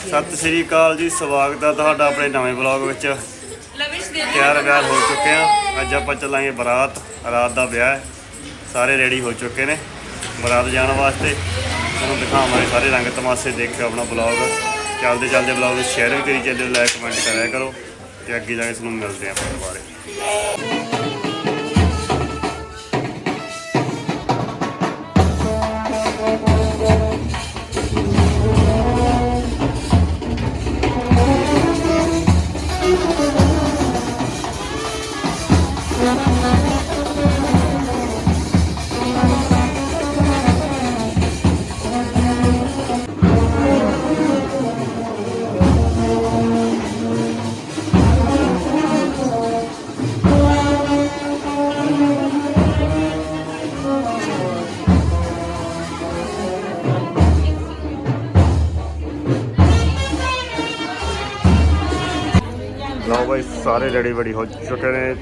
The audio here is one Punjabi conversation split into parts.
ਸਤਿ ਸ੍ਰੀ ਅਕਾਲ ਜੀ ਸਵਾਗਤ ਹੈ ਤੁਹਾਡਾ ਆਪਣੇ ਨਵੇਂ ਬਲੌਗ ਵਿੱਚ। ਤਿਆਰ ਵਿਆਰ ਹੋ ਚੁੱਕੇ ਆ। ਅੱਜ ਆਪਾਂ ਚੱਲਾਂਗੇ ਬਰਾਤ। ਰਾਤ ਦਾ ਵਿਆਹ ਹੈ। ਸਾਰੇ ਰੈਡੀ ਹੋ ਚੁੱਕੇ ਨੇ ਬਰਾਤ ਜਾਣ ਵਾਸਤੇ। ਤੁਹਾਨੂੰ ਦਿਖਾਵਾਂਗੇ ਸਾਰੇ ਰੰਗ ਤਮਾਸ਼ੇ ਦੇਖਿਓ ਆਪਣਾ ਬਲੌਗ ਚੱਲਦੇ ਚੱਲਦੇ ਬਲੌਗ ਨੂੰ ਸ਼ੇਅਰ ਵੀ ਕਰੀ ਚੱਲਿਓ ਲਾਈਕ ਕਮੈਂਟ ਕਰਿਆ ਕਰੋ। ਤੇ ਅੱਗੇ ਜਾ ਕੇ ਤੁਹਾਨੂੰ ਮਿਲਦੇ ਆ ਆਪਣੇ ਦੁਬਾਰੇ। ਸਾਰੇ ਰੈਡੀ ਬੜੀ ਹੋ ਚੁੱਕੇ ਨੇ।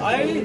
아이.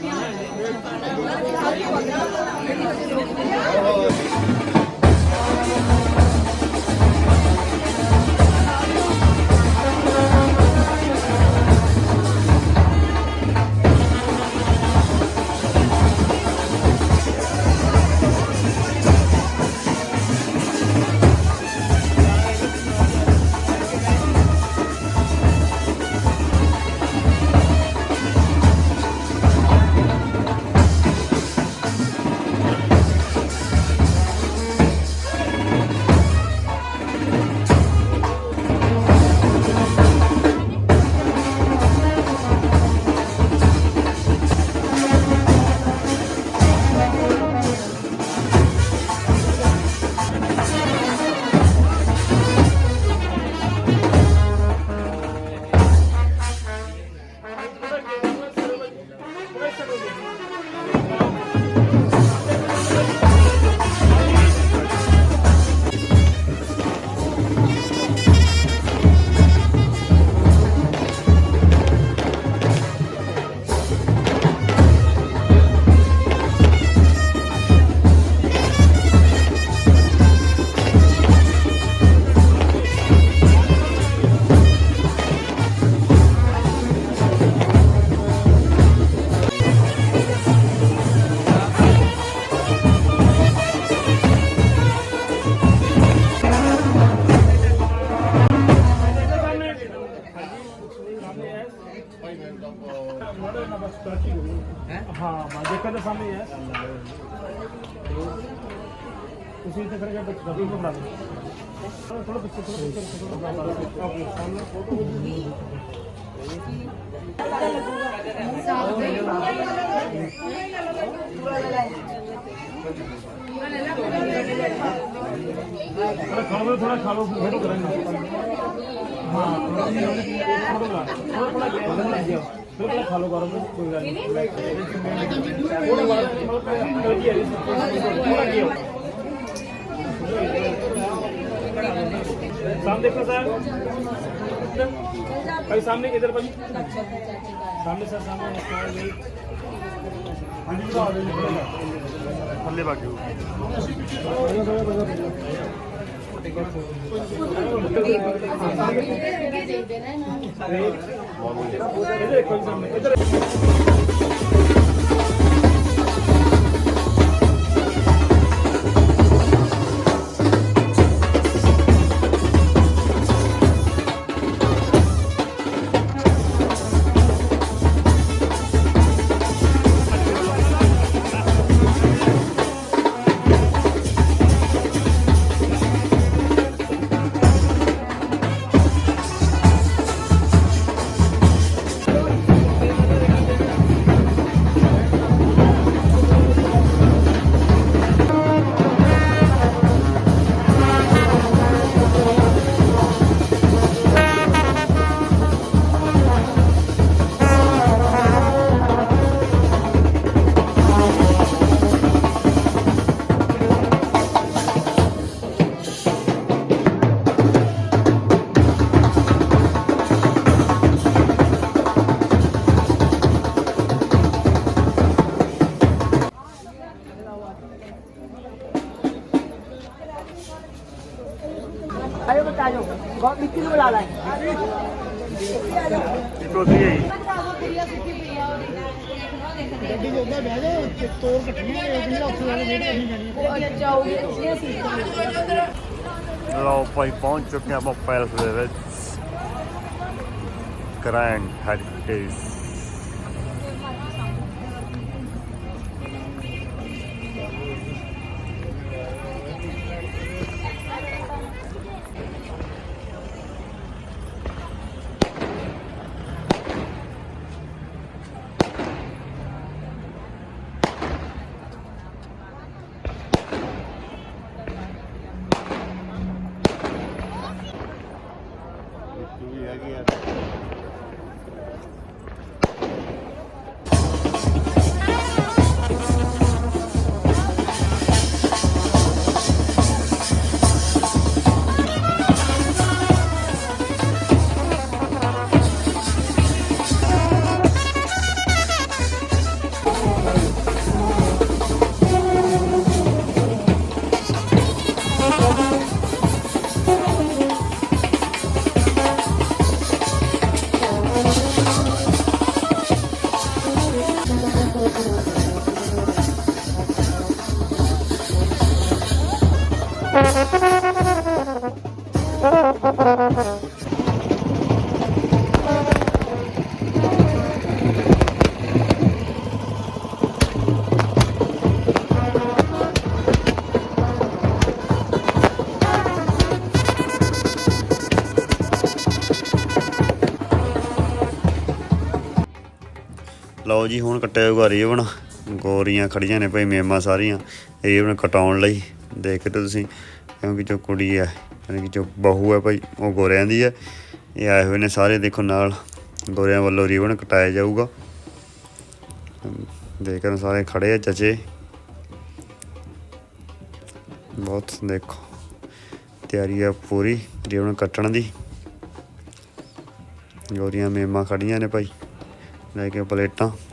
Thank you. ਖੜੇ ਕੇ ਗੱਡੀ ਥੋੜਾ ਖਾ ਲਓ ਫਿਰ ਫੋਟੋ ਕਰਾਂਗੇ ਹਾਂ ਥੋੜਾ ਥੋੜਾ ਥੋੜਾ ਥੋੜਾ ਗਿਆ ਥੋੜਾ ਥੋੜਾ ਖਾ ਲਓ ਕਰੋ ਕੋਈ ਗੱਲ ਨਹੀਂ ਥੋੜਾ ਬਾਅਦ ਮਤਲਬ ਗਲਤੀ ਹੈ ਥੋੜਾ ਗਿਆ सामने देखना सर भाई सामने इधर भाई सामने सर सामने थले बाजू इधर एक सामने इधर ਭਾਈ ਪਹੁੰਚ ਚੁੱਕੇ ਆਪਾਂ ਪੈਲਸ ਦੇ ਵਿੱਚ ਲਓ ਜੀ, ਹੁਣ ਕੱਟਿਆ ਜਾਊਗਾ ਰੇਵਣ ਗੋਰੀਆਂ ਖੜੀਆਂ ਨੇ ਭਾਈ, ਮੇਮਾਂ ਸਾਰੀਆਂ। ਰੇਵਣ ਕਟਾਉਣ ਲਈ। ਦੇਖ ਦੇਖਦੇ ਤੁਸੀਂ ਕਿਉਂਕਿ ਜੋ ਕੁੜੀ ਹੈ ਯਾਨੀ ਕਿ ਜੋ ਬਹੂ ਹੈ ਭਾਈ, ਉਹ ਗੋਰਿਆਂ ਦੀ ਹੈ ਇਹ ਆਏ ਹੋਏ ਨੇ ਸਾਰੇ, ਦੇਖੋ ਨਾਲ। ਗੋਰਿਆਂ ਵੱਲੋਂ ਰੇਵਣ ਕਟਾਇਆ ਜਾਊਗਾ। ਦੇਖਣ ਸਾਰੇ ਖੜੇ ਆ, ਚਚੇ। ਬਹੁਤ, ਦੇਖੋ। ਤਿਆਰੀ ਆ ਪੂਰੀ ਰੇਵਣ ਕੱਟਣ ਦੀ। ਗੋਰੀਆਂ, ਮੇਮਾ ਖੜੀਆਂ ਨੇ ਭਾਈ। ਲੈ ਕੇ ਪਲੇਟਾਂ।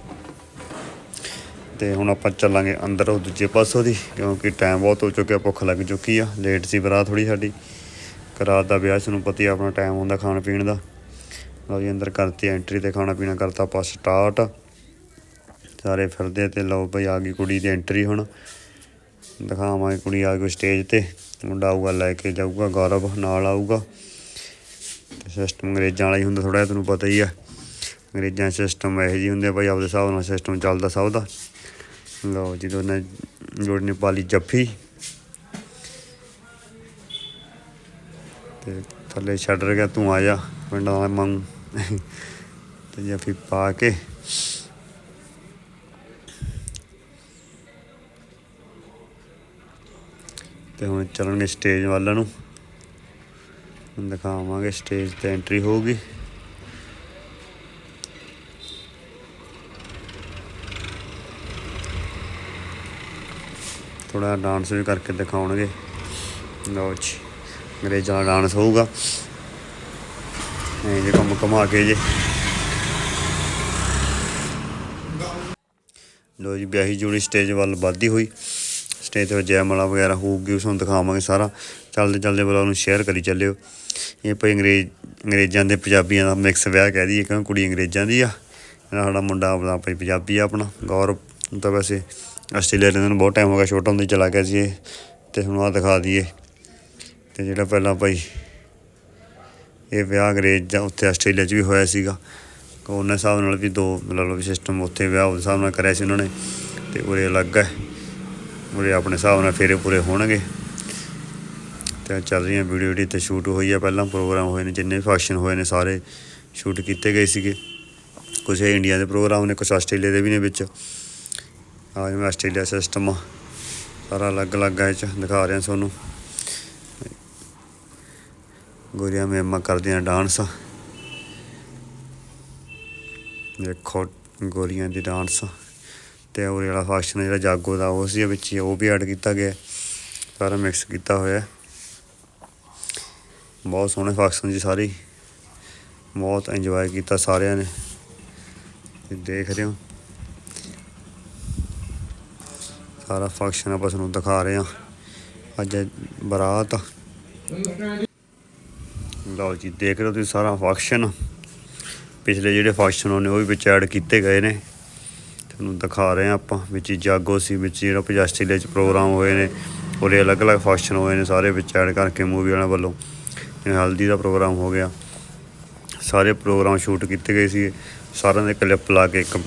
ਤੇ ਹੁਣ ਆਪਾਂ ਚੱਲਾਂਗੇ ਅੰਦਰ ਉਹ ਦੂਜੇ ਪਾਸੋਂ ਦੀ ਕਿਉਂਕਿ ਟਾਈਮ ਬਹੁਤ ਹੋ ਚੁੱਕਿਆ ਭੁੱਖ ਲੱਗ ਚੁੱਕੀ ਆ ਲੇਟ ਸੀ ਬਰਾਤ ਥੋੜੀ ਸਾਡੀ। ਰਾਤ ਦਾ ਵਿਆਹ ਤੁਹਾਨੂੰ ਪਤਾ ਹੀ ਆ, ਆਪਣਾ ਟਾਈਮ ਹੁੰਦਾ ਖਾਣ ਪੀਣ ਦਾ। ਲਓ ਜੀ ਅੰਦਰ ਕਰਤੀ ਐਂਟਰੀ ਤੇ ਖਾਣਾ ਪੀਣਾ ਕਰਤਾ ਆਪਾਂ ਸਟਾਰਟ ਸਾਰੇ ਫਿਰਦੇ ਤੇ ਲਓ ਭਈ ਆ ਗਈ ਕੁੜੀ ਦੀ ਐਂਟਰੀ ਹੁਣ। ਦਿਖਾਵਾਂਗੇ ਕੁੜੀ ਆ ਗਈ ਸਟੇਜ ਤੇ ਮੁੰਡਾ ਆਊਗਾ ਲੈ ਕੇ ਜਾਊਗਾ ਗੌਰਵ ਨਾਲ ਆਊਗਾ। ਸਿਸਟਮ ਅੰਗਰੇਜ਼ਾਂ ਵਾਲਾ ਹੀ ਹੁੰਦਾ ਥੋੜਾ ਜਿਹਾ ਤੁਹਾਨੂੰ ਪਤਾ ਹੀ ਆ। ਅੰਗਰੇਜ਼ਾਂ ਸਿਸਟਮ ਇਹੋ ਜਿਹੇ ਹੁੰਦੇ ਆ ਭਾਈ ਆਪਦੇ ਹਿਸਾਬ ਨਾਲ ਸਿਸਟਮ ਚੱਲਦਾ ਸਭ ਦਾ। ਲਓ ਜੀ ਦੋਨੇ ਜੋੜੀ ਨੇ ਪਾਲੀ ਜੱਫੀ। ਤੇ ਥੱਲੇ ਛੱਡ ਰਿਹਾ, ਤੂੰ ਆ ਜਾ, ਪਿੰਡਾਂ ਦਾ ਮੰਗ ਤੇ ਜੱਫੀ ਪਾ ਕੇ। ਤੇ ਹੁਣ ਚੱਲਣਗੇ ਸਟੇਜ ਵੱਲ ਨੂੰ। ਦਿਖਾਵਾਂਗੇ ਸਟੇਜ ਤੇ ਐਂਟਰੀ ਹੋਊਗੀ। ਥੋੜਾ ਡਾਂਸ ਵੀ ਕਰਕੇ ਦਿਖਾਉਣਗੇ। ਲਓ ਜੀ ਅੰਗਰੇਜ਼ਾਂ ਦਾ ਡਾਂਸ ਹੋਊਗਾ। ਇਹ ਜੇ ਕੰਮ ਕਮਾ ਕੇ ਜੇ। ਲੋ ਜੀ, ਵਿਆਹੀ ਜੋੜੀ ਸਟੇਜ ਵੱਲ ਵੱਧਦੀ ਹੋਈ। ਸਟੇਜ ਤੇ ਜੈਮਾਲਾ ਵਗੈਰਾ ਹੋਊਗੀ, ਉਸ ਨੂੰ ਦਿਖਾਵਾਂਗੇ ਸਾਰਾ। ਚੱਲਦੇ ਚੱਲਦੇ ਬਲੌਗ ਨੂੰ ਸ਼ੇਅਰ ਕਰੀ ਚੱਲਿਓ। ਇਹ ਭਾਈ ਅੰਗਰੇਜ਼, ਅੰਗਰੇਜ਼ਾਂ ਦੇ ਪੰਜਾਬੀਆਂ ਦਾ ਮਿਕਸ ਵਿਆਹ ਕਹਿ ਦਈਏ ਕਿਉਂਕਿ ਕੁੜੀ ਅੰਗਰੇਜ਼ਾਂ ਦੀ ਆ। ਸਾਡਾ ਮੁੰਡਾ ਆਪਣਾ ਭਾਈ ਪੰਜਾਬੀ ਆ ਆਪਣਾ, ਗੌਰਵ ਤਾਂ ਵੈਸੇ ਆਸਟ੍ਰੇਲੀਆ ਰਹਿੰਦੇ ਨੂੰ ਬਹੁਤ ਟਾਈਮ ਹੋ ਗਿਆ ਛੋਟਾ ਹੁੰਦੇ ਚਲਾ ਗਿਆ ਸੀ ਇਹ। ਤੇ ਹੁਣ ਆ ਦਿਖਾ ਦਈਏ। ਤੇ ਜਿਹੜਾ ਪਹਿਲਾਂ ਭਾਈ ਇਹ ਵਿਆਹ ਅੰਗਰੇਜ਼ ਜਾਂ ਉੱਥੇ ਆਸਟ੍ਰੇਲੀਆ 'ਚ ਵੀ ਹੋਇਆ ਸੀਗਾ ਉਹਨਾਂ ਹਿਸਾਬ ਨਾਲ ਵੀ ਦੋ ਮਤਲਬ ਵੀ ਸਿਸਟਮ ਉੱਥੇ ਵਿਆਹ ਉਸ ਹਿਸਾਬ ਨਾਲ ਕਰਿਆ ਸੀ ਉਹਨਾਂ ਨੇ। ਤੇ ਉਰੇ ਅਲੱਗ ਹੈ। ਉਰੇ ਆਪਣੇ ਹਿਸਾਬ ਨਾਲ ਫੇਰੇ ਪੂਰੇ ਹੋਣਗੇ। ਤੇ ਚੱਲ ਰਹੀਆਂ ਵੀਡੀਓ ਜਿਹੜੀ ਤੇ ਸ਼ੂਟ ਹੋਈ ਆ। ਪਹਿਲਾਂ ਪ੍ਰੋਗਰਾਮ ਹੋਏ ਨੇ, ਜਿੰਨੇ ਵੀ ਫੰਕਸ਼ਨ ਹੋਏ ਨੇ ਸਾਰੇ ਸ਼ੂਟ ਕੀਤੇ ਗਏ ਸੀਗੇ। ਕੁਝ ਇੰਡੀਆ ਦੇ ਪ੍ਰੋਗਰਾਮ ਨੇ ਕੁਝ ਆਸਟ੍ਰੇਲੀਆ ਦੇ ਵੀ ਨੇ ਵਿੱਚ। ਆ ਜਿਵੇਂ ਆਸਟ੍ਰੇਲੀਆ ਸਿਸਟਮ ਆ। ਸਾਰਾ ਅਲੱਗ-ਅਲੱਗ ਹੈ ਇਹ 'ਚ, ਦਿਖਾ ਰਿਹਾ ਤੁਹਾਨੂੰ। ਗੋਰੀਆਂ ਮੇਮਾ ਕਰਦੀਆਂ ਡਾਂਸ ਦੇਖੋ ਗੋਰੀਆਂ ਦੀ ਡਾਂਸ ਤੇ ਉਹ ਜਿਹੜਾ ਫੰਕਸ਼ਨ ਜਿਹੜਾ ਜਾਗੋ ਦਾ ਉਸ ਦੇ ਵਿੱਚ ਹੀ, ਉਹ ਵੀ ਐਡ ਕੀਤਾ ਗਿਆ। ਸਾਰਾ ਮਿਕਸ ਕੀਤਾ ਹੋਇਆ। ਬਹੁਤ ਸੋਹਣੇ ਫੰਕਸ਼ਨ ਜੀ ਸਾਰੇ। ਬਹੁਤ ਇੰਜੋਏ ਕੀਤਾ ਸਾਰਿਆਂ ਨੇ। ਦੇਖ ਰਹੇ ਹੋ। ਸਾਰਾ ਫੰਕਸ਼ਨ ਆਪਾਂ ਤੁਹਾਨੂੰ ਦਿਖਾ ਰਹੇ ਹਾਂ। ਅੱਜ ਬਰਾਤ। ਲਓ ਜੀ, ਦੇਖ ਰਹੇ ਹੋ ਤੁਸੀਂ ਸਾਰਾ ਫੰਕਸ਼ਨ ਪਿਛਲੇ ਜਿਹੜੇ ਫੰਕਸ਼ਨ ਹੋਣੇ ਉਹ ਵੀ ਵਿੱਚ ਐਡ ਕੀਤੇ ਗਏ ਨੇ। ਤੁਹਾਨੂੰ ਦਿਖਾ ਰਹੇ ਹਾਂ ਆਪਾਂ, ਵਿੱਚ ਹੀ ਜਾਗੋ ਸੀ, ਵਿੱਚ ਜਿਹੜਾ ਪੰਜਾਬ ਆਸਟ੍ਰੇਲੀਆ 'ਚ ਪ੍ਰੋਗਰਾਮ ਹੋਏ ਨੇ, ਉਹਦੇ ਅਲੱਗ-ਅਲੱਗ ਫੰਕਸ਼ਨ ਹੋਏ ਨੇ ਸਾਰੇ ਵਿੱਚ ਐਡ ਕਰਕੇ ਮੂਵੀ ਵਾਲਿਆਂ ਵੱਲੋਂ। ਹਲਦੀ ਦਾ ਪ੍ਰੋਗਰਾਮ ਹੋ ਗਿਆ। ਸਾਰੇ ਪ੍ਰੋਗਰਾਮ ਸ਼ੂਟ ਕੀਤੇ ਗਏ ਸੀ। ਸਾਰਿਆਂ ਦੇ ਕਲਿੱਪ ਲਾ ਕੇ ਇੱਕ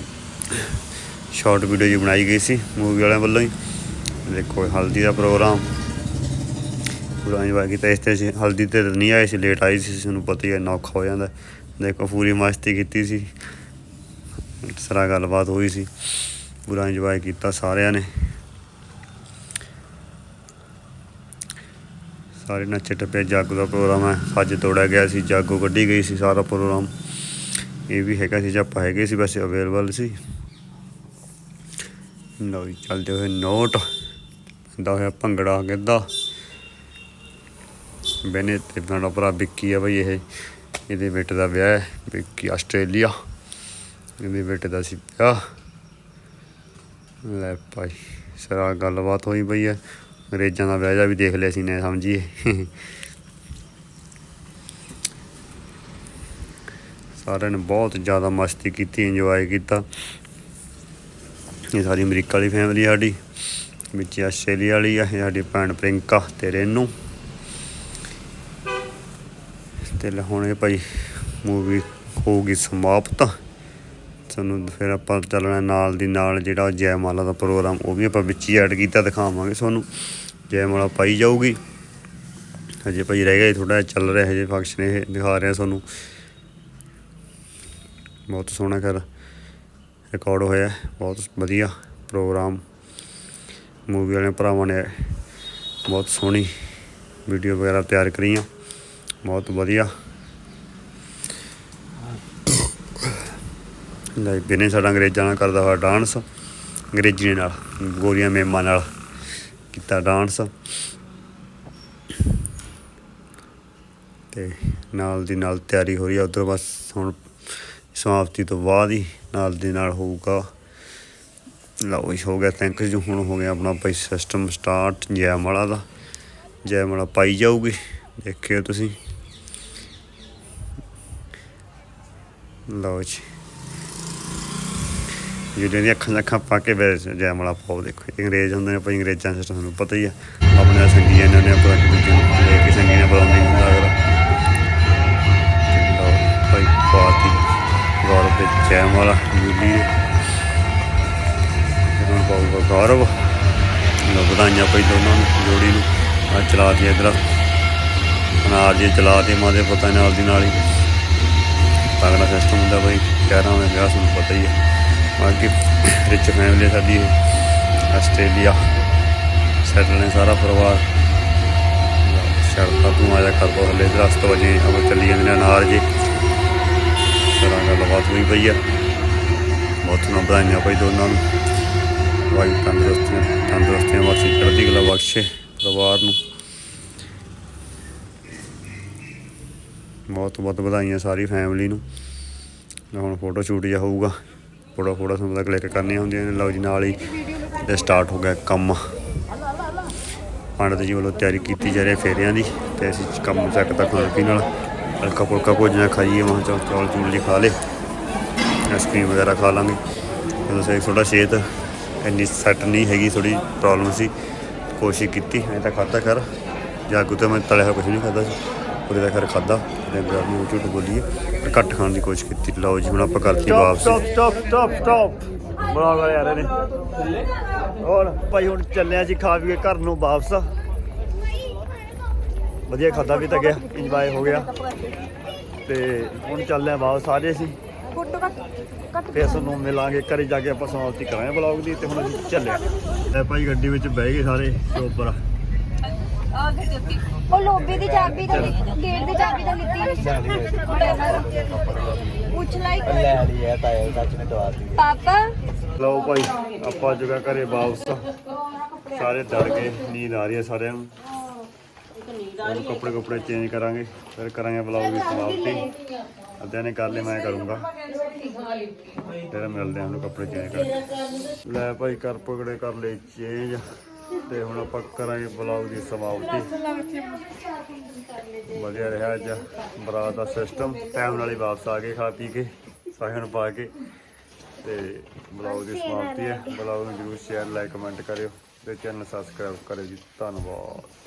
ਸ਼ਾਰਟ ਵੀਡੀਓ ਜੀ ਬਣਾਈ ਗਈ ਸੀ ਮੂਵੀ ਵਾਲਿਆਂ ਵੱਲੋਂ ਹੀ। ਦੇਖੋ ਹਲਦੀ ਦਾ ਪ੍ਰੋਗਰਾਮ ਪੂਰਾ ਇੰਜੋਏ ਕੀਤਾ ਇਸ ਤੇ ਅਸੀਂ ਹਲਦੀ ਤੇ ਨਹੀਂ ਆਏ ਸੀ ਲੇਟ ਆਈ ਸੀ ਤੁਹਾਨੂੰ ਪਤਾ ਹੀ ਹੈ ਇੰਨਾ ਔਖਾ ਹੋ ਜਾਂਦਾ। ਦੇਖੋ ਪੂਰੀ ਮਸਤੀ ਕੀਤੀ ਸੀ। ਸਾਰਾ ਗੱਲਬਾਤ ਹੋਈ ਸੀ। ਪੂਰਾ ਇੰਜੋਏ ਕੀਤਾ ਸਾਰਿਆਂ ਨੇ। ਸਾਰੇ ਨੱਚੇ ਟੱਪੇ, ਜਾਗੋ ਦਾ ਪ੍ਰੋਗਰਾਮ ਹੈ। ਅੱਜ ਤੋੜਿਆ ਗਿਆ ਸੀ, ਜਾਗੋ ਕੱਢੀ ਗਈ ਸੀ, ਸਾਰਾ ਪ੍ਰੋਗਰਾਮ ਇਹ ਵੀ ਹੈਗਾ ਸੀ ਜਾਂ ਹੈਗੇ ਸੀ ਵੈਸੇ ਅਵੇਲੇਬਲ ਸੀ। ਲਓ ਜੀ, ਚੱਲਦੇ ਹੋਏ ਨੋਟ। ਦਾ ਹੋਇਆ ਭੰਗੜਾ ਗਿੱਧਾ ਬੈਨੇ ਤੇ ਮੇਰਾ ਭਰਾ ਵਿੱਕੀ ਆ ਬਈ ਇਹ। ਇਹਦੇ ਬੇਟੇ ਦਾ ਵਿਆਹ ਹੈ, ਵਿੱਕੀ ਆਸਟ੍ਰੇਲੀਆ। ਇਹਦੇ ਬੇਟੇ ਦਾ ਸੀ ਵਿਆਹ। ਲੈ ਭਾਈ, ਸਾਰਾ ਗੱਲਬਾਤ ਹੋਈ ਪਈ ਹੈ ਅੰਗਰੇਜ਼ਾਂ ਦਾ ਵਿਆਹ ਜਿਹਾ ਵੀ ਦੇਖ ਲਿਆ ਸੀ ਨੇ, ਸਮਝੀਏ। ਸਾਰਿਆਂ ਨੇ ਬਹੁਤ ਜ਼ਿਆਦਾ ਮਸਤੀ ਕੀਤੀ ਇੰਜੋਏ ਕੀਤਾ। ਇਹ ਸਾਰੀ ਅਮਰੀਕਾ ਵਾਲੀ ਫੈਮਿਲੀ ਸਾਡੀ, ਵਿੱਚ ਆਸਟ੍ਰੇਲੀਆ ਵਾਲੀ ਆ, ਇਹ ਸਾਡੀ ਭੈਣ ਪ੍ਰਿੰਕਾ ਤੇ ਰੇਨੂ। ਤੇ ਹੁਣ ਇਹ ਭਾਈ ਮੂਵੀ ਹੋਊਗੀ ਸਮਾਪਤ। ਤੁਹਾਨੂੰ ਫਿਰ ਆਪਾਂ ਚੱਲਣਾ ਨਾਲ ਦੀ ਨਾਲ ਜਿਹੜਾ ਜੈਮਾਲਾ ਦਾ ਪ੍ਰੋਗਰਾਮ ਉਹ ਵੀ ਆਪਾਂ ਵਿੱਚ ਹੀ ਐਡ ਕੀਤਾ, ਦਿਖਾਵਾਂਗੇ ਤੁਹਾਨੂੰ। ਜੈਮਾਲਾ ਪਾਈ ਜਾਊਗੀ। ਹਜੇ ਭਾਈ ਰਹਿ ਗਿਆ ਥੋੜਾ ਚੱਲ ਰਿਹਾ, ਹਜੇ ਫੰਕਸ਼ਨ ਇਹ ਦਿਖਾ ਰਿਹਾ ਤੁਹਾਨੂੰ ਬਹੁਤ ਸੋਹਣਾ ਕਰ ਰਿਕਾਰਡ ਹੋਇਆ ਬਹੁਤ ਵਧੀਆ ਪ੍ਰੋਗਰਾਮ ਮੂਵੀ ਵਾਲੇ ਭਰਾਵਾਂ ਨੇ ਬਹੁਤ ਸੋਹਣੀ ਵੀਡੀਓ ਵਗੈਰਾ ਤਿਆਰ ਕਰੀਆਂ। ਬਹੁਤ ਵਧੀਆ। ਲੈ ਬਿਨੇ ਸਾਡਾ ਅੰਗਰੇਜ਼ਾਂ ਨਾਲ ਕਰਦਾ ਹੋਇਆ ਡਾਂਸ ਅੰਗਰੇਜ਼ੀ ਨਾਲ, ਗੋਰੀਆਂ ਮੇਮਾਂ ਨਾਲ ਕੀਤਾ ਡਾਂਸ ਤੇ ਨਾਲ ਦੀ ਨਾਲ ਤਿਆਰੀ ਹੋ ਰਹੀ ਹੈ। ਉਧਰ ਬਸ ਹੁਣ ਸਮਾਪਤੀ ਤੋਂ ਬਾਅਦ ਹੀ ਨਾਲ ਦੀ ਨਾਲ ਹੋਊਗਾ। ਲਓ ਜੀ, ਹੋ ਗਿਆ ਥੈਂਕ ਯੂ ਹੁਣ ਹੋ ਗਿਆ ਆਪਣਾ ਭਾਈ ਸਿਸਟਮ ਸਟਾਰਟ ਜੈਮਾਲਾ ਦਾ। ਜੈਮਾਲਾ ਪਾਈ ਜਾਊਗੀ, ਦੇਖਿਓ ਤੁਸੀਂ। ਲਓ ਜੀ। ਜਿਹੜੀਆਂ ਦੀਆਂ ਅੱਖਾਂ 'ਚ ਅੱਖਾਂ ਪਾ ਕੇ ਵੇ ਜੈਮਾਲਾ ਪਾਓ, ਦੇਖੋ। ਅੰਗਰੇਜ਼ ਹੁੰਦੇ ਨੇ, ਭਾਈ ਅੰਗਰੇਜ਼ਾਂ ਸਿਸਟਮ ਤੁਹਾਨੂੰ ਪਤਾ ਹੀ ਆ। ਆਪਣੇ ਸੰਗੀਆਂ ਨੇ ਆਪਣਾ ਇੱਕ ਦੂਜੇ ਬੁਲਾਉਂਦੇ ਹੁੰਦਾ ਤੇ ਲਓ ਭਾਈ ਪਾਤੀ ਗੌਰਵ ਤੇ ਵਾਲਾ ਜੂਲੀ ਦੇ। ਤੇ ਪਾਊਗਾ ਗੌਰਵ ਲੋ ਵਧਾਈਆਂ ਪਈ ਦੋਨਾਂ ਨੂੰ, ਜੋੜੀ ਨੂੰ ਆ ਚਲਾ ਦੀ ਇਧਰ। ਅਨਾਰ ਜੀ ਚਲਾ ਤੇ ਮਾਂ ਦੇ ਪਤਾ ਨਾਲ ਦੀ ਨਾਲ ਹੀ। ਤਗੜਾ ਸਿਸਟਮ ਹੁੰਦਾ ਬਈ ਕਹਿਰਾਂ ਦਾ ਵਿਆਹ ਤੁਹਾਨੂੰ ਪਤਾ ਹੀ ਹੈ। ਬਾਕੀ ਰਿਚ ਫੈਮਿਲੀ ਸਾਡੀ ਆਸਟ੍ਰੇਲੀਆ। ਸੈਟਲ ਨੇ ਸਾਰਾ ਪਰਿਵਾਰ। ਛੜਤਾ ਤੂੰ ਆਇਆ ਕਰ ਦੋ ਹਲੇ ਦਰਸਤ ਵਜੇ ਆਪਾਂ ਚੱਲੀ ਜਾਂਦੇ ਨੇ ਅਨਾਰ ਜੀ। ਗੱਲਬਾਤ ਹੋਈ ਪਈ ਆ। ਬਹੁਤ ਨੂੰ ਵਧਾਈਆਂ ਭਾਈ ਦੋਨਾਂ ਨੂੰ। ਵਾਈ ਤੰਦਰੁਸਤੀਆਂ ਤੰਦਰੁਸਤੀਆਂ ਵਾਸੀ ਚੜ੍ਹਦੀ ਕਲਾ ਬਖਸ਼ੇ ਪਰਿਵਾਰ ਨੂੰ। ਬਹੁਤ ਬਹੁਤ ਵਧਾਈਆਂ ਸਾਰੀ ਫੈਮਿਲੀ ਨੂੰ। ਹੁਣ ਫੋਟੋ ਸ਼ੂਟ ਜਿਹਾ ਹੋਊਗਾ। ਫੋਟੋ ਫੋਟੋ ਤੁਹਾਨੂੰ ਪਤਾ ਕਲਿੱਕ ਕਰਨੀਆਂ ਹੁੰਦੀਆਂ ਨੇ। ਲਓ ਜੀ, ਨਾਲ ਹੀ ਤੇ ਸਟਾਰਟ ਹੋ ਗਿਆ ਕੰਮ। ਪੰਡਤ ਜੀ ਵੱਲੋਂ ਤਿਆਰੀ ਕੀਤੀ ਜਾ ਰਹੀ ਹੈ ਫੇਰਿਆਂ ਦੀ। ਤੇ ਅਸੀਂ ਕੰਮ ਚੱਕ ਤੱਕ ਖਾਣ ਨਾਲ ਹਲਕਾ ਫੁਲਕਾ ਭੋਜਨ ਖਾਈਏ। ਮਾਂ ਚੌਲ ਚੌਲ ਚੂਲ ਜੀ ਖਾ ਲੇ ਆਈਸਕ੍ਰੀਮ ਵਗੈਰਾ ਖਾ ਲਾਂਗੇ। ਜਦੋਂ ਸੇ ਥੋੜਾ ਸਿਹਤ ਇੰਨੀ ਸੈੱਟ ਨਹੀਂ ਹੈਗੀ ਥੋੜੀ ਪ੍ਰੋਬਲਮ ਸੀ ਕੋਸ਼ਿਸ਼ ਕੀਤੀ ਐਂ ਤਾਂ ਖਾਧਾ ਕਰ। ਜਾਂ ਤਾਂ ਮੈਂ ਤਲਿਆ ਹੋਇਆ ਕੁਝ ਨਹੀਂ ਖਾਧਾ ਸੀ ਉਹਦੇ ਦਾ ਖੈਰ ਖਾਧਾ ਤੇ ਬਿਆਰ ਨੂੰ ਝੂਠ ਬੋਲੀਏ ਪਰ ਘੱਟ ਖਾਣ ਦੀ ਕੋਸ਼ਿਸ਼ ਕੀਤੀ। ਲਓ ਜੀ ਹੁਣ ਆਪਾਂ ਕਰਤੀ ਵਾਪਸ। ਸਟਾਪ ਸਟਾਪ ਸਟਾਪ ਸਟਾਪ ਬੜਾ ਗਏ ਯਾਰ ਨੇ। ਹੋਰ ਭਾਈ ਹੁਣ ਚੱਲਿਆ ਜੀ ਖਾ ਪੀ ਕੇ ਘਰ ਨੂੰ ਵਾਪਸ। ਵਧੀਆ ਖਾਦਾ ਵੀ ਤਾਂ ਗਿਆ ਇੰਜੋਏ ਹੋ ਗਿਆ। ਤੇ ਹੁਣ ਚੱਲਦੇ ਆ ਵਾਪਸ ਸਾਰੇ ਅਸੀਂ ਫੋਟੋ ਕੱਟ ਕੱਟ ਫਿਰ ਤੁਹਾਨੂੰ ਮਿਲਾਂਗੇ ਘਰੇ ਜਾ ਕੇ ਆਪਾਂ ਸਮਾਪਤੀ ਕਰਾਂਗੇ ਬਲੌਗ ਦੀ ਤੇ ਹੁਣ ਅਸੀਂ ਚੱਲੇ ਆ ਭਾਈ ਗੱਡੀ ਵਿੱਚ ਬਹਿ ਗਏ ਸਾਰੇ ਚੋਪਰ ਉਹ ਲੋਬੀ ਦੀ ਚਾਬੀ ਤਾਂ ਲਿ- ਗੇਟ ਦੀ ਚਾਬੀ ਤਾਂ ਲਿੱਤੀ। ਪੁੱਛ ਲਾਈ ਲੈ ਲਈ ਹੈ ਤਾਇਆ ਸੱਚ ਨੇ ਦਵਾ ਦਿੱਤੀ। ਪਾਪਾ? ਲਓ ਭਾਈ ਆਪਾਂ ਜਗ੍ਹਾ ਘਰੇ ਵਾਪਸ। ਸਾਰੇ ਡਰ ਗਏ ਨੀਂਦ ਆ ਰਹੀ ਹੈ ਸਾਰਿਆਂ ਨੂੰ। ਹੁਣ ਕੱਪੜੇ ਕੱਪੜੇ ਚੇਂਜ ਕਰਾਂਗੇ ਫਿਰ ਕਰਾਂਗੇ ਬਲੌਗ ਦੀ ਸਮਾਪਤੀ। ਅੱਧਿਆਂ ਨੇ ਕਰ ਲਈ ਮੈਂ ਕਰੂੰਗਾ। ਫਿਰ ਮਿਲਦੇ ਹਾਂ ਹੁਣ ਕੱਪੜੇ ਚੇਂਜ ਕਰਕੇ ਲੈ ਭਾਈ ਕਰ ਪਕੜੇ ਕਰ ਲਏ ਚੇਂਜ ਤੇ ਹੁਣ ਆਪਾਂ ਕਰਾਂਗੇ ਬਲੌਗ ਦੀ ਸਮਾਪਤੀ। ਵਧੀਆ ਰਿਹਾ ਅੱਜ ਬਰਾਤ ਦਾ ਸਿਸਟਮ ਟਾਈਮ ਨਾਲ ਹੀ ਵਾਪਸ ਆ ਗਏ ਖਾ ਪੀ ਕੇ ਸਾਰਿਆਂ ਨੂੰ ਪਾ ਕੇ। ਤੇ ਬਲੌਗ ਦੀ ਸਮਾਪਤੀ ਹੈ। ਬਲੌਗ ਨੂੰ ਜਰੂਰ ਸ਼ੇਅਰ ਲਾਈਕ ਕਮੈਂਟ ਕਰਿਓ। ਤੇ ਚੈਨਲ ਸਬਸਕ੍ਰਾਈਬ ਕਰਿਓ ਜੀ। ਧੰਨਵਾਦ।